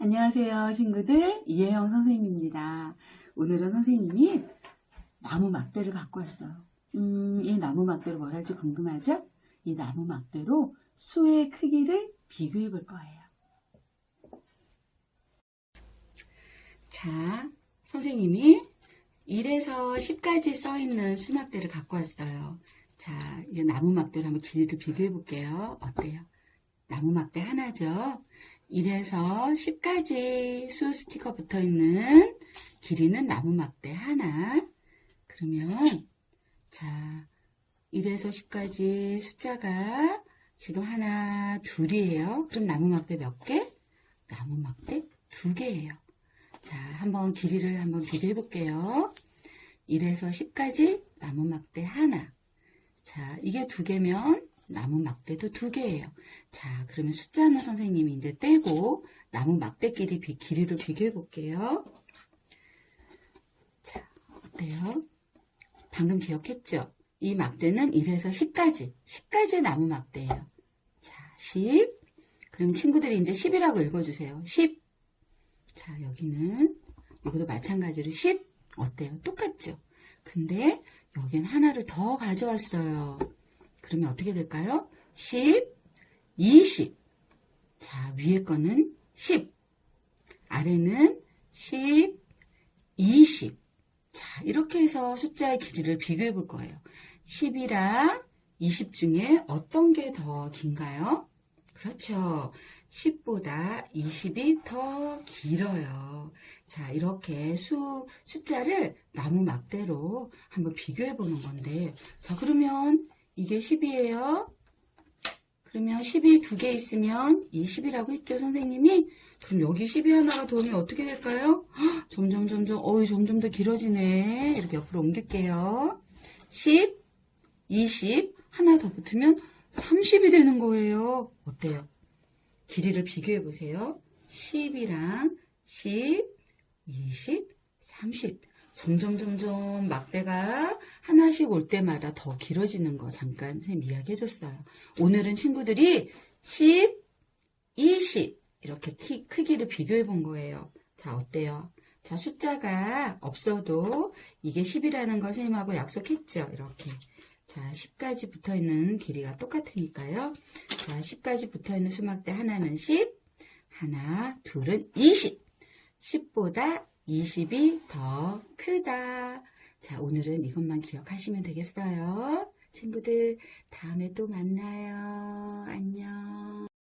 안녕하세요, 친구들. 이혜영 선생님입니다. 오늘은 선생님이 나무 막대를 갖고 왔어요. 음, 이 나무 막대로 뭘 할지 궁금하죠? 이 나무 막대로 수의 크기를 비교해 볼 거예요. 자, 선생님이 1에서 10까지 써 있는 수막대를 갖고 왔어요. 자, 이 나무 막대로 한번 길이를 비교해 볼게요. 어때요? 나무 막대 하나죠? 1에서 10까지 수 스티커 붙어 있는 길이는 나무 막대 하나. 그러면, 자, 1에서 10까지 숫자가 지금 하나, 둘이에요. 그럼 나무 막대 몇 개? 나무 막대 두 개예요. 자, 한번 길이를 한번 비교해 볼게요. 1에서 10까지 나무 막대 하나. 자, 이게 두 개면 나무 막대도 두 개예요. 자, 그러면 숫자는 선생님이 이제 떼고 나무 막대끼리 비- 길이를 비교해 볼게요. 자, 어때요? 방금 기억했죠? 이 막대는 1에서 10까지, 10까지 나무 막대예요. 자, 10. 그럼 친구들이 이제 10이라고 읽어주세요. 10. 자, 여기는 이것도 마찬가지로 10. 어때요? 똑같죠? 근데 여기는 하나를 더 가져왔어요. 그러면 어떻게 될까요? 10, 20. 자, 위에 거는 10. 아래는 10, 20. 자, 이렇게 해서 숫자의 길이를 비교해 볼 거예요. 10이랑 20 중에 어떤 게 더 긴가요? 그렇죠. 10보다 20이 더 길어요. 자, 이렇게 수, 숫자를 나무 막대로 한번 비교해 보는 건데, 자, 그러면 이게 10이에요. 그러면 10이 두 개 있으면 20이라고 했죠, 선생님이? 그럼 여기 10이 하나가 더 오면 어떻게 될까요? 헉, 점점, 점점, 어이, 점점 더 길어지네. 이렇게 옆으로 옮길게요. 10, 20, 하나 더 붙으면 30이 되는 거예요. 어때요? 길이를 비교해 보세요. 10이랑 10, 20, 30. 점점 점점 막대가 하나씩 올 때마다 더 길어지는 거 잠깐 선생님 이야기해 줬어요. 오늘은 친구들이 10, 20 이렇게 키, 크기를 비교해 본 거예요. 자, 어때요? 자, 숫자가 없어도 이게 10이라는 거 선생님하고 약속했죠? 이렇게. 자, 10까지 붙어 있는 길이가 똑같으니까요. 자, 10까지 붙어 있는 수막대 하나는 10, 하나, 둘은 20. 10보다 20이 더 크다. 자, 오늘은 이것만 기억하시면 되겠어요. 친구들, 다음에 또 만나요. 안녕.